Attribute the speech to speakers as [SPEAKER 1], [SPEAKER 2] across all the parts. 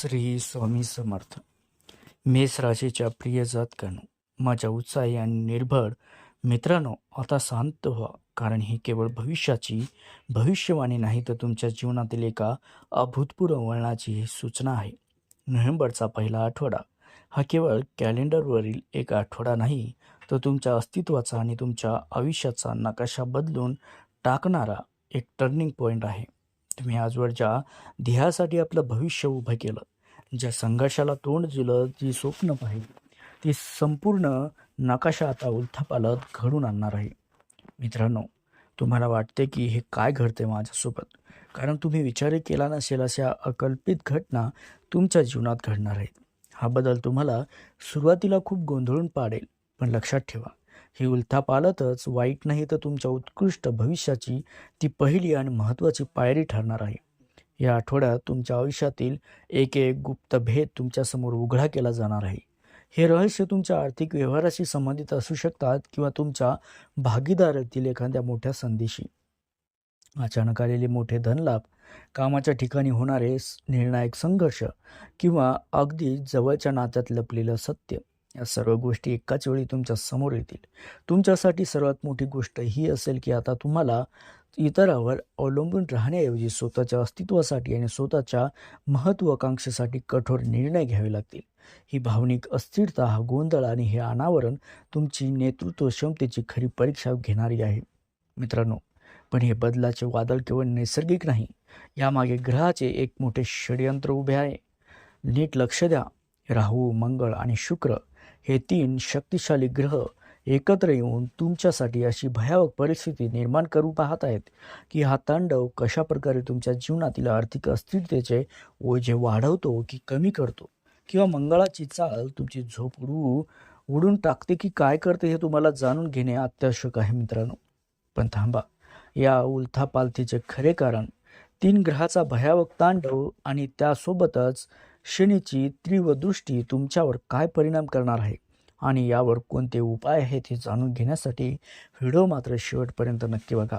[SPEAKER 1] श्री स्वामी समर्थ. मेष राशीच्या प्रिय जातकांनो माझ्या उत्साही आणि निर्भर मित्रांनो आता शांत व्हा कारण ही केवळ भविष्याची भविष्यवाणी नाही तर तुमच्या जीवनातील एका अभूतपूर्व वळणाची ही सूचना आहे. नोव्हेंबरचा पहिला आठवडा. हा केवळ कॅलेंडरवरील एक आठवडा नाही तर तुमच्या अस्तित्वाचा आणि तुमच्या आयुष्याचा नकाशा बदलून टाकणारा एक टर्निंग पॉईंट आहे. तुम्ही आजवर ज्या ध्येयासाठी आपलं भविष्य उभं केलं. ज्या संघर्षाला तोंड दिलं जी स्वप्न पाहिली ती संपूर्ण नकाशा आता उलथापालत घडून आणणार आहे. मित्रांनो तुम्हाला वाटते की हे काय घडते माझ्यासोबत? कारण तुम्ही विचार केला नसेल अशा अकल्पित घटना तुमच्या जीवनात घडणार आहेत. हा बदल तुम्हाला सुरुवातीला खूप गोंधळून पाडेल पण लक्षात ठेवा. ही उलथापालतच वाईट नाही तर तुमच्या उत्कृष्ट भविष्याची ती पहिली आणि महत्त्वाची पायरी ठरणार आहे. या आठवड्यात तुमच्या आयुष्यातील एक एक गुप्त भेद तुमच्यासमोर उघडा केला जाणार आहे. हे रहस्य तुमच्या आर्थिक व्यवहाराशी संबंधित असू शकतात किंवा तुमच्या भागीदारातील एखाद्या मोठ्या संधीशी. अचानक आलेले मोठे धनलाभ कामाच्या ठिकाणी होणारे निर्णायक संघर्ष किंवा अगदी जवळच्या नात्यात लपलेलं सत्य या सर्व गोष्टी एकाच वेळी तुमच्यासमोर येतील. तुमच्यासाठी सर्वात मोठी गोष्ट ही असेल की आता तुम्हाला इतरावर अवलंबून राहण्याऐवजी स्वतःच्या अस्तित्वासाठी आणि स्वतःच्या महत्त्वाकांक्षेसाठी कठोर निर्णय घ्यावे लागतील. ही भावनिक अस्थिरता हा गोंधळ आणि हे अनावरण तुमची नेतृत्व क्षमतेची खरी परीक्षा घेणारी आहे. मित्रांनो पण हे बदलाचे वादळ केवळ नैसर्गिक नाही यामागे ग्रहाचे एक मोठे षडयंत्र उभे आहे. नीट लक्ष द्या. राहू मंगळ आणि शुक्र हे तीन शक्तिशाली ग्रह एकत्र येऊन तुमच्यासाठी अशी भयावह परिस्थिती निर्माण करू पाहत आहेत की हा तांडव कशा प्रकारे तुमच्या जीवनातील आर्थिक अस्थिरतेचे ओझे वाढवतो की कमी करतो? किंवा मंगळाची चाल तुमची झोप उडवू उडून टाकते की काय करते हे तुम्हाला जाणून घेणे अत्यावश्यक आहे मित्रांनो. पण थांबा. या उलथापालथीचे खरे कारण तीन ग्रहाचा भयावह तांडव आणि त्यासोबतच शनीची तीव्र दृष्टी तुमच्यावर काय परिणाम करणार आहे आणि यावर कोणते उपाय आहेत हे जाणून घेण्यासाठी व्हिडिओ मात्र शेवटपर्यंत नक्की बघा.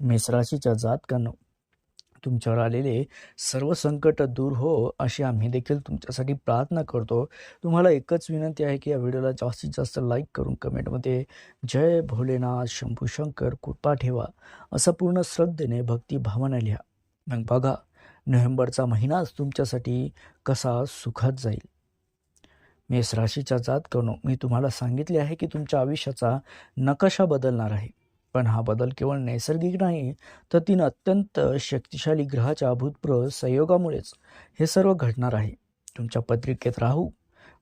[SPEAKER 1] मेषराशीच्या जातकांना तुमच्यावर आलेले सर्व संकट दूर हो अशी आम्ही देखील तुमच्यासाठी प्रार्थना करतो. तुम्हाला एकच विनंती आहे की या व्हिडिओला जास्तीत जास्त लाईक करून कमेंटमध्ये जय भोलेनाथ शंभू शंकर कृपा ठेवा. असं पूर्ण श्रद्धेने भक्ती भावना लिहा. मग बघा. नोव्हेंबरचा महिनाच तुमच्यासाठी कसा सुखात जाईल? मेष राशीच्या जात करणं. मी तुम्हाला सांगितले आहे की तुमच्या आयुष्याचा नकाशा बदलणार आहे. पण हा बदल केवळ नैसर्गिक नाही तर तीन अत्यंत शक्तिशाली ग्रहाच्या अभूतपूर्व संयोगामुळेच हे सर्व घडणार आहे. तुमच्या पत्रिकेत राहू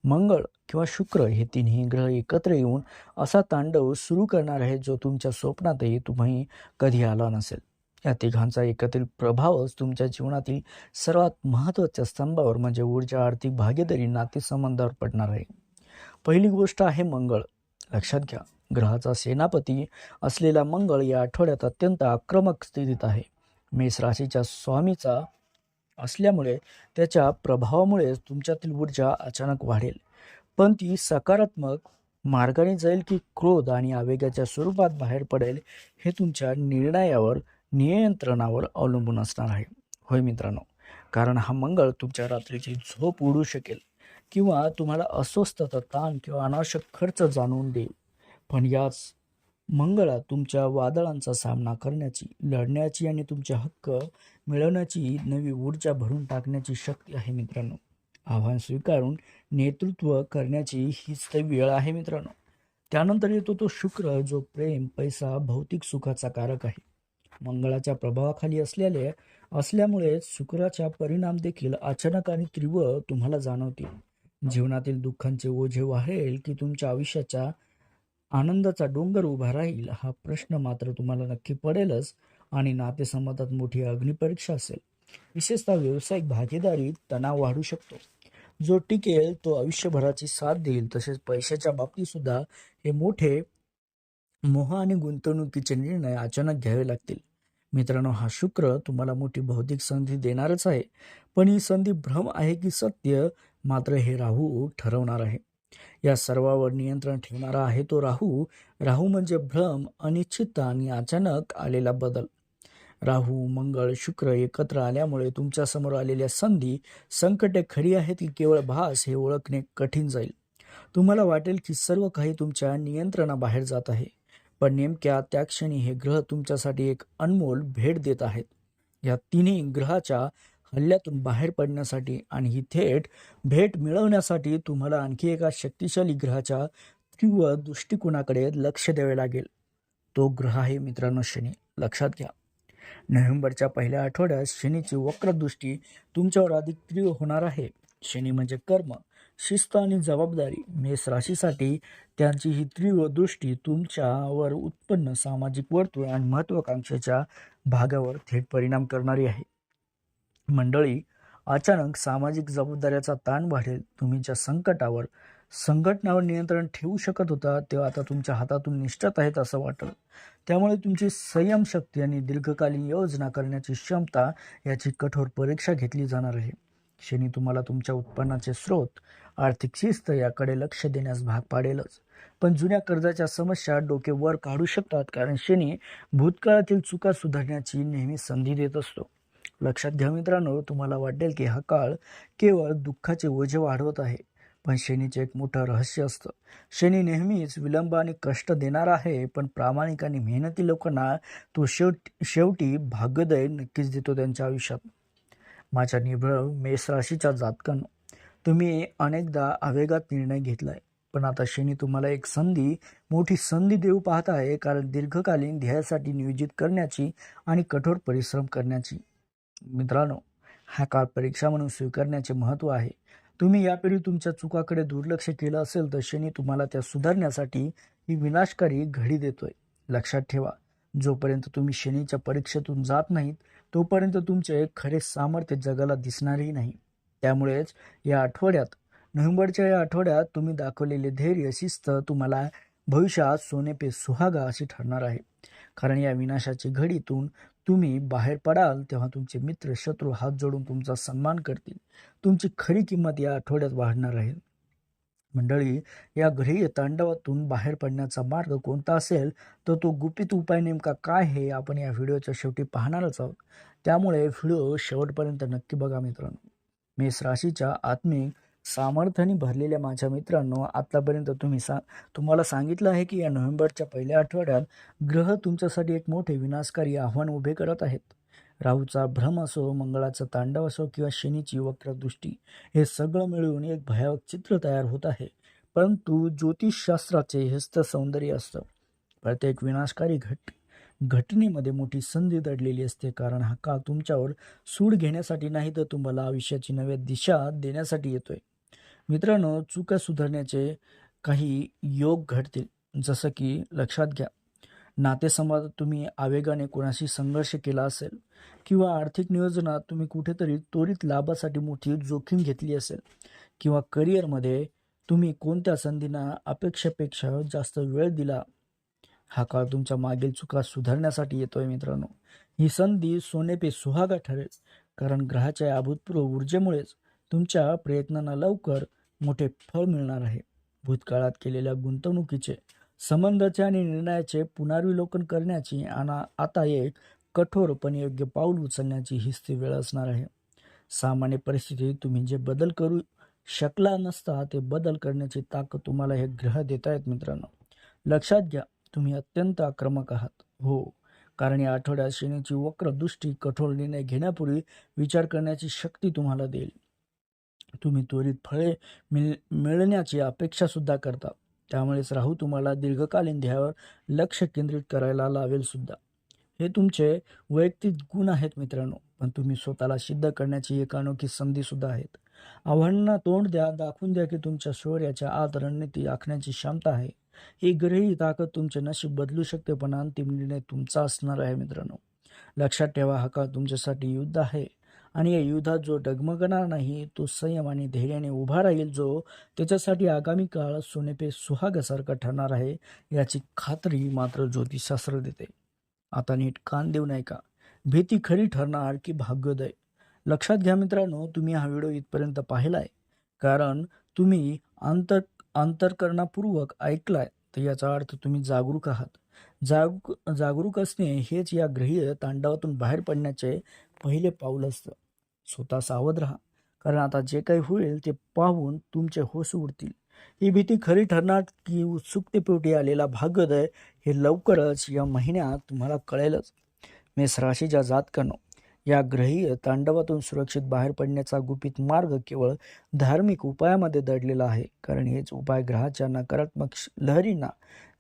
[SPEAKER 1] मंगळ किंवा शुक्र हे तिन्ही ग्रह एकत्र येऊन असा तांडव सुरू करणार आहे जो तुमच्या स्वप्नातही तुम्ही कधी आला नसेल. या तिघांचा एकत्रित प्रभावच तुमच्या जीवनातील सर्वात महत्त्वाच्या स्तंभावर म्हणजे ऊर्जा आर्थिक भागीदारी नातेसंबंधावर पडणार आहे. पहिली गोष्ट आहे मंगळ. लक्षात घ्या ग्रहाचा सेनापती असलेला मंगळ या आठवड्यात अत्यंत आक्रमक स्थितीत आहे. मेष राशीच्या स्वामीचा असल्यामुळे त्याच्या प्रभावामुळेच तुमच्यातील ऊर्जा अचानक वाढेल. पण ती सकारात्मक मार्गाने जाईल की क्रोध आणि आवेगाच्या स्वरूपात बाहेर पडेल हे तुमच्या निर्णयावर नियंत्रणावर अवलंबून असणार आहे. होय मित्रांनो कारण हा मंगळ तुमच्या रात्रीची झोप उडू शकेल किंवा तुम्हाला अस्वस्थता ताण किंवा अनावश्यक खर्च जाणवून देईल. पण याच मंगळा तुमच्या वादळांचा सामना करण्याची लढण्याची आणि तुमचे हक्क मिळवण्याची नवी ऊर्जा भरून टाकण्याची शक्ती आहे मित्रांनो. आव्हान स्वीकारून नेतृत्व करण्याची हीच तर वेळ आहे मित्रांनो. त्यानंतर येतो तो शुक्र जो प्रेम पैसा भौतिक सुखाचा कारक आहे. मंगळाच्या प्रभावाखाली असलेले असल्यामुळे शुक्राच्या परिणाम देखील अचानक आणि तीव्र तुम्हाला जाणवतील. जीवनातील दुःखांचे ओझे वाढेल की तुमच्या आयुष्याच्या आनंदाचा डोंगर उभा राहील हा प्रश्न मात्र तुम्हाला नक्की पडेलच आणि नातेसंबंधात मोठी अग्निपरीक्षा असेल. विशेषतः व्यावसायिक भागीदारीत तणाव वाढू शकतो. जो टिकेल तो आयुष्यभराची साथ देईल तसेच पैशाच्या बाबतीत सुद्धा हे मोठे मोह आणि गुंतवणुकीचे निर्णय अचानक घ्यावे लागतील. मित्रांनो हा शुक्र तुम्हाला मोठी बौद्धिक संधी देणारच आहे पण ही संधी भ्रम आहे की सत्य मात्र हे राहू ठरवणार आहे. या सर्वावर नियंत्रण ठेवणारा आहे तो राहू. राहू म्हणजे भ्रम अनिश्चितता आणि अचानक आलेला बदल. राहू मंगळ शुक्र एकत्र आल्यामुळे तुमच्यासमोर आलेल्या संधी संकटे खरी आहेत की केवळ भास हे ओळखणे कठीण जाईल. तुम्हाला वाटेल की सर्व काही तुमच्या नियंत्रणाबाहेर जात आहे. पण नेमक्या त्या क्षणी हे ग्रह तुमच्यासाठी एक अनमोल भेट देत आहेत. या तिन्ही ग्रहाच्या हल्ल्यातून बाहेर पडण्यासाठी आणि ही थेट भेट मिळवण्यासाठी तुम्हाला आणखी एका शक्तिशाली ग्रहाच्या तीव्र दृष्टिकोनाकडे लक्ष द्यावे लागेल. तो ग्रह आहे मित्रांनो शनी. लक्षात घ्या. नोव्हेंबरच्या पहिल्या आठवड्यात शनीची वक्रदृष्टी तुमच्यावर अधिक तीव्र होणार आहे. शनी म्हणजे कर्म. शिस्त आणि जबाबदारी. मेष राशीसाठी त्यांची ही तीव्र दृष्टी तुमच्यावर उत्पन्न सामाजिक वर्तुळ आणि महत्वाकांक्षेच्या भागावर थेट परिणाम करणारी आहे. मंडळी अचानक सामाजिक जबाबदाऱ्याचा ताण वाढेल. तुम्ही ज्या संकटावर संघटनावर नियंत्रण ठेवू शकत होता तेव्हा आता तुमच्या हातातून निष्ठत आहेत असं वाटलं. त्यामुळे तुमची संयम शक्ती आणि दीर्घकालीन योजना करण्याची क्षमता याची कठोर परीक्षा घेतली जाणार आहे. शनी तुम्हाला तुमच्या उत्पन्नाचे स्रोत आर्थिक शिस्त याकडे लक्ष देण्यास भाग पाडेलच. पण जुन्या कर्जाच्या समस्या डोके वर काढू शकतात कारण शनी भूतकाळातील चुका सुधारण्याची नेहमी संधी देत असतो. लक्षात घ्या मित्रांनो तुम्हाला वाटेल की हा काळ केवळ दुःखाचे ओझे वाढवत आहे पण शनीचे एक मोठं रहस्य असतं. शनी नेहमीच विलंब आणि कष्ट देणार आहे पण प्रामाणिक आणि मेहनती लोकांना तो शेवट शेवटी भाग्योदय नक्कीच देतो त्यांच्या आयुष्यात. माझ्या निभळ मेष राशीच्या जातकांनो. तुम्ही अनेकदा आवेगात निर्णय घेतलाय. पण आता शनी तुम्हाला एक संधी मोठी संधी देऊ पाहत आहे कारण दीर्घकालीन ध्येयासाठी नियोजित करण्याची आणि कठोर परिश्रम करण्याची. मित्रांनो हा काळ परीक्षा म्हणून स्वीकारण्याचे महत्त्व आहे. तुम्ही यापूर्वी तुमच्या चुकाकडे दुर्लक्ष केलं असेल तर शनी तुम्हाला त्या सुधारण्यासाठी ही विनाशकारी घडी देतोय. लक्षात ठेवा जोपर्यंत तुम्ही शनीच्या परीक्षेतून जात नाहीत तोपर्यंत तुमचे खरे सामर्थ्य जगाला दिसणारही नाही. त्यामुळेच या आठवड्यात नोव्हेंबरच्या या आठवड्यात तुम्ही दाखवलेले धैर्य शिस्त तुम्हाला भविष्यात सोने पे सुहागा अशी ठरणार आहे. कारण या विनाशाची घडीतून तुम्ही बाहेर पडाल तेव्हा तुमचे मित्र शत्रू हात जोडून तुमचा सन्मान करतील. तुमची खरी किंमत या आठवड्यात वाढणार आहे. मंडळी या घरी तांडवातून बाहेर पडण्याचा मार्ग कोणता असेल तर तो गुपित उपाय नेमका काय हे आपण या व्हिडिओच्या शेवटी पाहणारच आहोत. त्यामुळे व्हिडिओ शेवटपर्यंत नक्की बघा मित्रांनो. मेष राशीच्या आत्मिक सामर्थ्याने भरलेल्या माझ्या मित्रांनो आतापर्यंत तुम्ही सा तुम्हाला सांगितलं आहे की या नोव्हेंबरच्या पहिल्या आठवड्यात ग्रह तुमच्यासाठी एक मोठे विनाशकारी आव्हान उभे करत आहेत. राहूचा भ्रम असो मंगळाचं तांडव असो किंवा शनीची वक्रदृष्टी हे सगळं मिळून एक भयावक चित्र तयार होत आहे. परंतु ज्योतिषशास्त्राचे हेच सौंदर्य असतं. प्रत्येक विनाशकारी घट घटनेमध्ये मोठी संधी दडलेली असते. कारण हा काळ तुमच्यावर सूड घेण्यासाठी नाही तर तुम्हाला आयुष्याची नव्या दिशा देण्यासाठी येतोय. मित्रांनो चुका सुधारण्याचे काही योग घडतील. जसं की लक्षात घ्या नातेसंवादात तुम्ही आवेगाने कोणाशी संघर्ष केला असेल किंवा आर्थिक नियोजनात तुम्ही कुठेतरी त्वरित लाभासाठी मोठी जोखीम घेतली असेल किंवा करिअरमध्ये तुम्ही कोणत्या संधींना अपेक्षेपेक्षा जास्त वेळ दिला हा काळ तुमच्या मागील चुका सुधारण्यासाठी येतोय मित्रांनो. ही संधी सोनेपे सुहागा ठरेल कारण ग्रहाच्या अभूतपूर्व ऊर्जेमुळेच तुमच्या प्रयत्नांना लवकर मोठे फळ मिळणार आहे. भूतकाळात केलेल्या गुंतवणुकीचे संबंधाचे आणि निर्णयाचे पुनर्विलोकन करण्याची आणि आता एक कठोर पण योग्य पाऊल उचलण्याची हीच ती वेळ असणार आहे. सामान्य परिस्थितीत तुम्ही जे बदल करू शकला नसता ते बदल करण्याची ताकद तुम्हाला हे ग्रह देत आहेत मित्रांनो. लक्षात घ्या तुम्ही अत्यंत आक्रमक आहात. हो कारण या आठवड्यात शनीची वक्र दृष्टी कठोर निर्णय घेण्यापूर्वी विचार करण्याची शक्ती तुम्हाला देईल. तुम्ही त्वरित फळे मिळ मिळण्याची अपेक्षा सुद्धा करता. त्यामुळेच राहू तुम्हाला दीर्घकालीन ध्येयावर लक्ष केंद्रित करायला लावेल सुद्धा. हे तुमचे वैयक्तिक गुण आहेत मित्रांनो पण तुम्ही स्वतःला सिद्ध करण्याची एक अनोखी संधी सुद्धा आहेत. आव्हानांना तोंड द्या दाखवून द्या की तुमच्या शौर्याच्या आत रणनीती आखण्याची क्षमता आहे. ही ग्रही ताकद तुमचे नशीब बदलू शकते पण अंतिम निर्णय तुमचा असणार आहे मित्रांनो. लक्षात ठेवा हा काळ तुमच्यासाठी युद्ध आहे. आणि या युद्धात जो डगमगणार नाही तो संयम आणि धैर्याने उभा राहील जो त्याच्यासाठी आगामी काळ सोनेपे सुहागासारखा ठरणार आहे याची खात्री मात्र ज्योतिषशास्त्र देते. आता नीट कान देऊ नये का? भीती खरी ठरणार की भाग्योदय? लक्षात घ्या मित्रांनो तुम्ही हा व्हिडिओ इथपर्यंत पाहिलाय. कारण तुम्ही आंतर अंतरकरणापूर्वक ऐकलाय तर याचा अर्थ तुम्ही जागरूक आहात. जाग जागरूक असणे हेच या ग्रहीय तांडवातून बाहेर पडण्याचे पहिले पाऊल असतं. स्वतः सावध राहा. कारण आता जे काही होईल ते पाहून तुमचे होश उडतील. ही भीती खरी ठरणार की उत्सुकतेपोटी आलेला भाग्योदय हे लवकरच या महिन्यात तुम्हाला कळेलच. मेष राशीच्या जातकांनो या ग्रहीय तांडवातून सुरक्षित बाहेर पडण्याचा गुपित मार्ग केवळ धार्मिक उपायामध्ये दडलेला आहे. कारण हेच उपाय ग्रहाच्या नकारात्मक श- लहरींना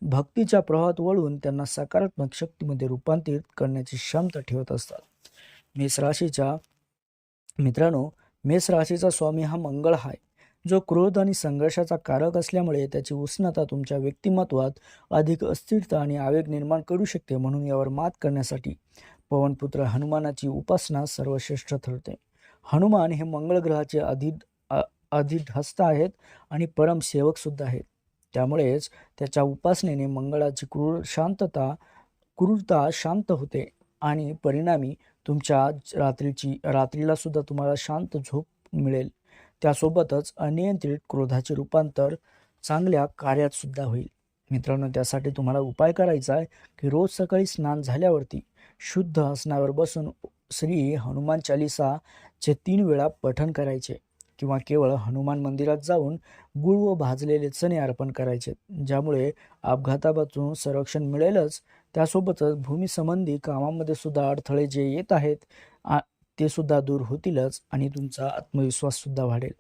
[SPEAKER 1] भक्तीच्या प्रवाहात वळून त्यांना सकारात्मक शक्तीमध्ये रूपांतरित करण्याची क्षमता ठेवत असतात. मेष राशीच्या मित्रांनो मेष राशीचा स्वामी हा मंगळ आहे जो क्रोध आणि संघर्षाचा कारक असल्यामुळे त्याची उष्णता तुमच्या व्यक्तिमत्वात अधिक अस्थिरता आणि आवेग निर्माण करू शकते म्हणून यावर मात करण्यासाठी पवनपुत्र हनुमानाची उपासना सर्वश्रेष्ठ ठरते. हनुमान हे मंगळ ग्रहाचे अधि अ- आहेत आणि परम आहेत. त्यामुळेच त्याच्या उपासनेने मंगळाची क्रूर शांतता क्रूरता शांत होते आणि परिणामी तुमच्या रात्रीची रात्रीला सुद्धा तुम्हाला शांत झोप मिळेल. त्यासोबतच अनियंत्रित क्रोधाचे रूपांतर चांगल्या कार्यात सुद्धा होईल. मित्रांनो त्यासाठी तुम्हाला उपाय करायचा आहे की रोज सकाळी स्नान झाल्यावरती शुद्ध आसनावर बसून श्री हनुमान चालिसाचे तीन वेळा पठण करायचे किंवा केवळ हनुमान मंदिरात जाऊन गुळ व भाजलेले चणे अर्पण करायचे. ज्यामुळे अपघातापासून संरक्षण मिळेलच त्यासोबतच भूमीसंबंधी कामामध्ये सुद्धा अडथळे जे येत आहेत आ- ते सुद्धा दूर होतीलच आणि तुमचा आत्मविश्वास सुद्धा वाढेल.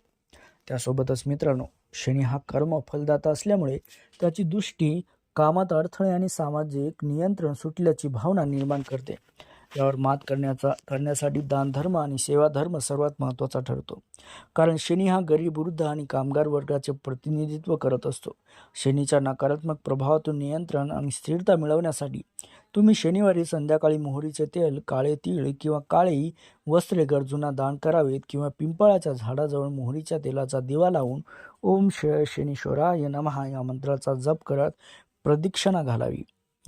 [SPEAKER 1] त्यासोबतच मित्रांनो शनी हा कर्म फलदाता असल्यामुळे त्याची दृष्टी कामात अडथळे आणि सामाजिक नियंत्रण सुटल्याची भावना निर्माण करते. यावर मात करण्याचा करण्यासाठी दानधर्म आणि सेवाधर्म सर्वात महत्त्वाचा ठरतो. कारण शनी हा गरीब वृद्ध आणि कामगार वर्गाचे प्रतिनिधित्व करत असतो. शनीच्या नकारात्मक प्रभावातून नियंत्रण आणि स्थिरता मिळवण्यासाठी तुम्ही शनिवारी संध्याकाळी मोहरीचे तेल काळे तीळ किंवा काळी वस्त्रे गरजूंना दान करावेत किंवा पिंपळाच्या झाडाजवळ मोहरीच्या तेलाचा दिवा लावून ओम श शनीश्वराय नमहा या मंत्राचा जप करत प्रदक्षिणा घालावी.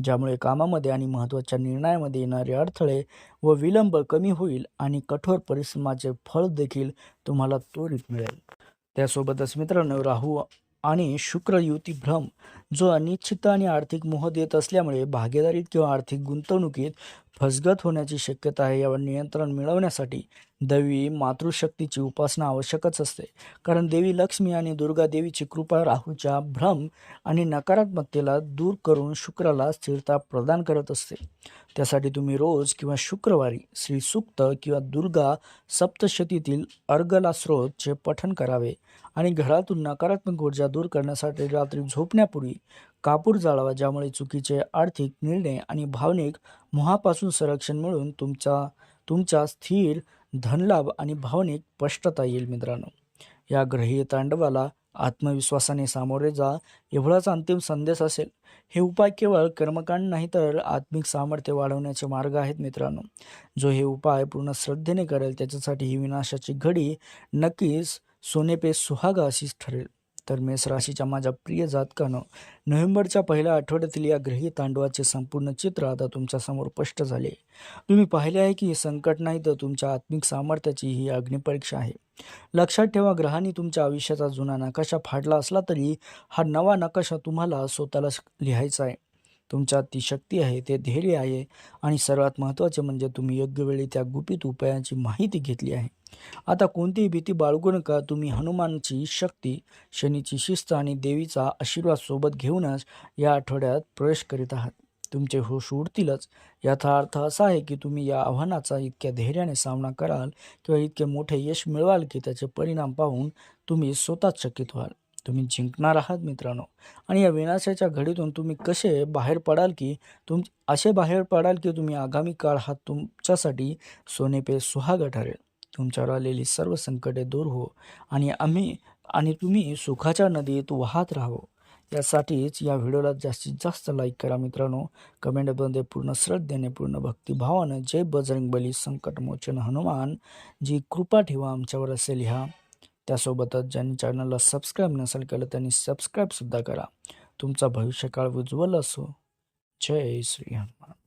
[SPEAKER 1] ज्यामुळे कामामध्ये आणि महत्त्वाच्या निर्णयामध्ये येणारे अडथळे व विलंब कमी होईल आणि कठोर परिश्रमाचे फळ देखील तुम्हाला त्वरित मिळेल. त्यासोबतच मित्रांनो राहू आणि शुक्र युती भ्रम जो अनिश्चितता आणि आर्थिक मोह देत असल्यामुळे भागीदारीत किंवा आर्थिक गुंतवणुकीत फसगत होण्याची शक्यता आहे यावर नियंत्रण मिळवण्यासाठी देवी मातृशक्तीची उपासना आवश्यकच असते. कारण देवी लक्ष्मी आणि दुर्गा देवीची कृपा राहूच्या भ्रम आणि नकारात्मकतेला दूर करून शुक्राला स्थिरता प्रदान करत असते. त्यासाठी तुम्ही रोज किंवा शुक्रवारी श्री सुक्त किंवा दुर्गा सप्तशतीतील अर्गला स्रोतचे पठण करावे आणि घरातून नकारात्मक ऊर्जा दूर करण्यासाठी रात्री झोपण्यापूर्वी कापूर जाळावा ज्यामुळे चुकीचे आर्थिक निर्णय आणि भावनिक मोहापासून संरक्षण मिळून तुमचा तुमच्या स्थिर धनलाभ आणि भावनिक स्पष्टता येईल मित्रांनो. या ग्रहीय तांडवाला आत्मविश्वासाने सामोरे जा एवढाच अंतिम संदेश असेल. हे उपाय केवळ कर्मकांड नाही तर आत्मिक सामर्थ्य वाढवण्याचे मार्ग आहेत मित्रांनो. जो हे उपाय पूर्ण श्रद्धेने करेल त्याच्यासाठी ही विनाशाची घडी नक्कीच सोनेपे सुहागा अशीच ठरेल. तर मेष राशीच्या माझ्या प्रिय जातकानं नोव्हेंबरच्या पहिल्या आठवड्यातील या ग्रही तांडवाचे संपूर्ण चित्र आता तुमच्यासमोर स्पष्ट झाले. तुम्ही पाहिले आहे की हे संकट नाही तर तुमच्या आत्मिक सामर्थ्याची ही अग्निपरीक्षा आहे. लक्षात ठेवा ग्रहांनी तुमच्या आयुष्याचा जुना नकाशा फाडला असला तरी हा नवा नकाशा तुम्हाला स्वतःला लिहायचा आहे. तुमच्यात ती शक्ती आहे ते धैर्य आहे आणि सर्वात महत्त्वाचे म्हणजे तुम्ही योग्य वेळी त्या गुपित उपायांची माहिती घेतली आहे. आता कोणतीही भीती बाळगू नका. तुम्ही हनुमानची शक्ती शनीची शिस्त आणि देवीचा आशीर्वाद सोबत घेऊनच या आठवड्यात प्रवेश करीत आहात. तुमचे होश उडतीलच. याचा अर्थ असा आहे की तुम्ही या आव्हानाचा इतक्या धैर्याने सामना कराल किंवा इतके मोठे यश मिळवाल की त्याचे परिणाम पाहून तुम्ही स्वतःच चकित व्हाल. तुम्ही जिंकणार आहात मित्रांनो. आणि या विनाशाच्या घडीतून तुम्ही कसे बाहेर पडाल की तुम असे बाहेर पडाल की तुम्ही आगामी काळ हा तुमच्यासाठी सोनेपे सुहाग सुहागा ठरेल. तुमच्यावर आलेली सर्व संकटे दूर हो आणि आम्ही आणि तुम्ही सुखाच्या नदीत वाहत राहावं यासाठीच या व्हिडिओला जास्तीत जास्त लाईक करा मित्रांनो. कमेंटमध्ये पूर्ण श्रद्धेने पूर्ण भक्तिभावानं जय बजरंग बली संकटमोचन हनुमान जी कृपा ठेवा आमच्यावर असे लिहा त्यासोबतच ज्यांनी चॅनलला सबस्क्राईब नसेल केलं त्यांनी सबस्क्राईबसुद्धा करा. तुमचा भविष्यकाळ उज्ज्वल असो. जय श्री हनुमान.